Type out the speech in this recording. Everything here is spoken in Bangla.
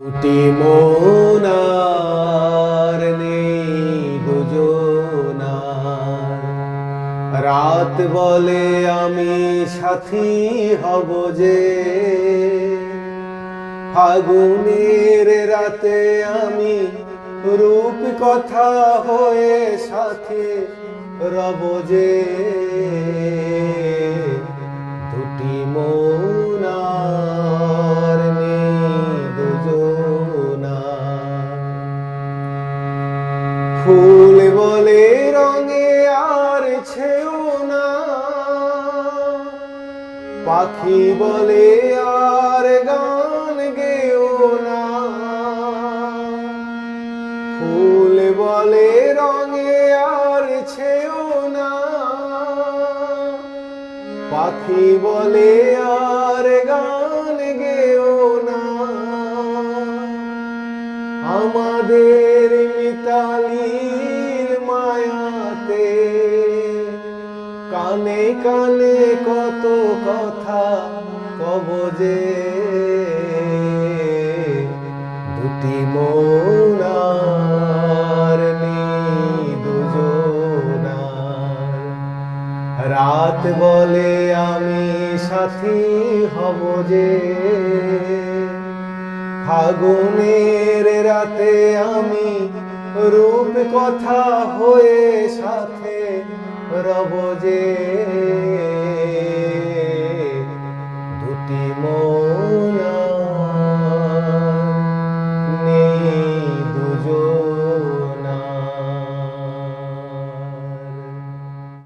দুটি মোনার নেই দুজনার রাত বলে আমি সাথী হব যে। ফাগুনের রাতে আমি রূপ কথা হয়ে সাথে রব যে। ফুল বলে রঙে আর ছেও না। পাখি বলে আর গান গেও না। ফুল বলে রঙে আর ছেও না। পাখি বলে আর গান গেও না। আমাদের মিতালির মায়াতে। কানে কানে কত কথা কব যে, দুটি মোনার রাত বলে আমি সাথী হব যে, ফাগুনের রাতে আমি রূপ কথা হয়ে সাথে রব যে। দুটি মোর